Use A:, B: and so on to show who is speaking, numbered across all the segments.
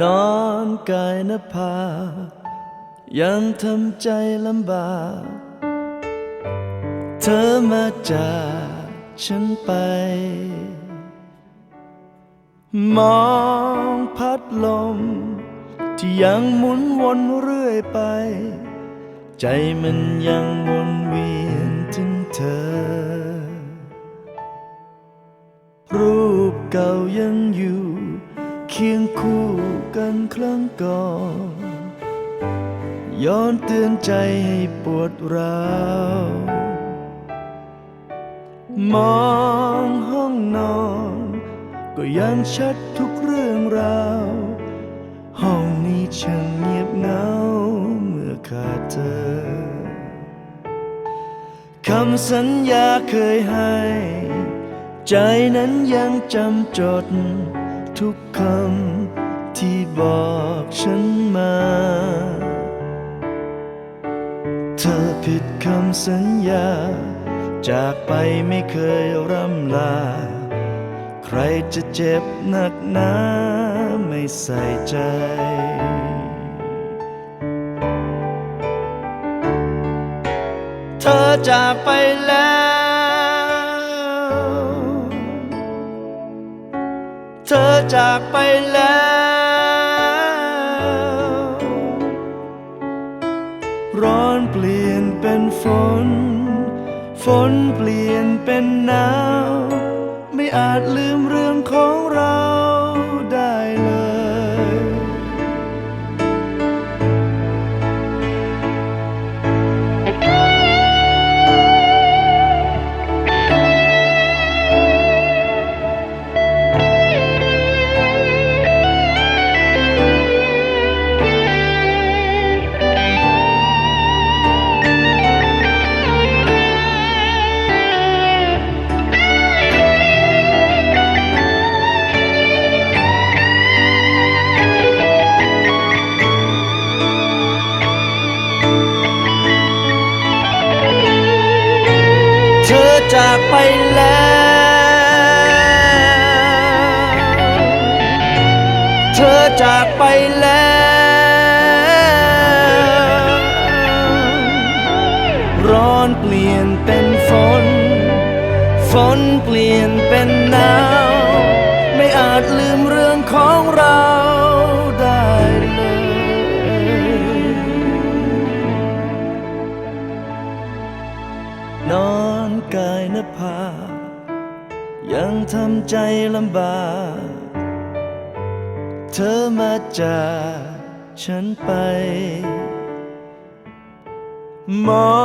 A: นอนกายนภา ยังทำใจลำบาก เธอมาจากฉันไป มองพัดลม ที่ยังหมุนวนเรื่อยไป ใจมันยังวนเวียนถึงเธอ รูปเก่ายังอยู่ เคียงคู่กันครั้งก่อนย้อนเตือนใจให้ปวดร้าวมองห้องนอน ก็ยังชัดทุกเรื่องราว ห้องนี้ช่างเงียบเหงาเมื่อขาดเธอคำสัญญาเคยให้ ใจนั้นยังจำจด ทุกคำที่บอกฉันมา เธอผิดคำสัญญา จากไปไม่เคยร่ำลา ใครจะเจ็บหนักหนาไม่ใส่ใจเธอจากไปแล้ว เธอจากไปแล้ว ร้อนเปลี่ยนเป็นฝน ฝนเปลี่ยนเป็นหนาว ไม่อาจลืมเรื่องของเรา จากไปแล้ว เธอจากไปแล้ว ร้อนเปลี่ยนเป็นฝน ฝนเปลี่ยนเป็นหนาว ไม่อาจลืมเรื่องของเรา ยังทำใจลำบาก เธอมาจากฉันไป มอ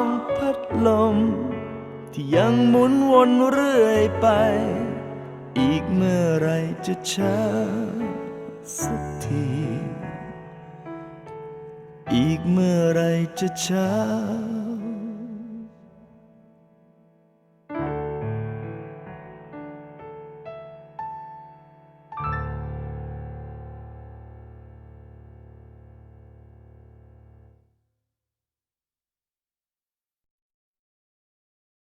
A: งพัดลม ที่ยังหมุนวนเรื่อยไป อีกเมื่อไรจะช้าสักที อีกเมื่อไรจะช้า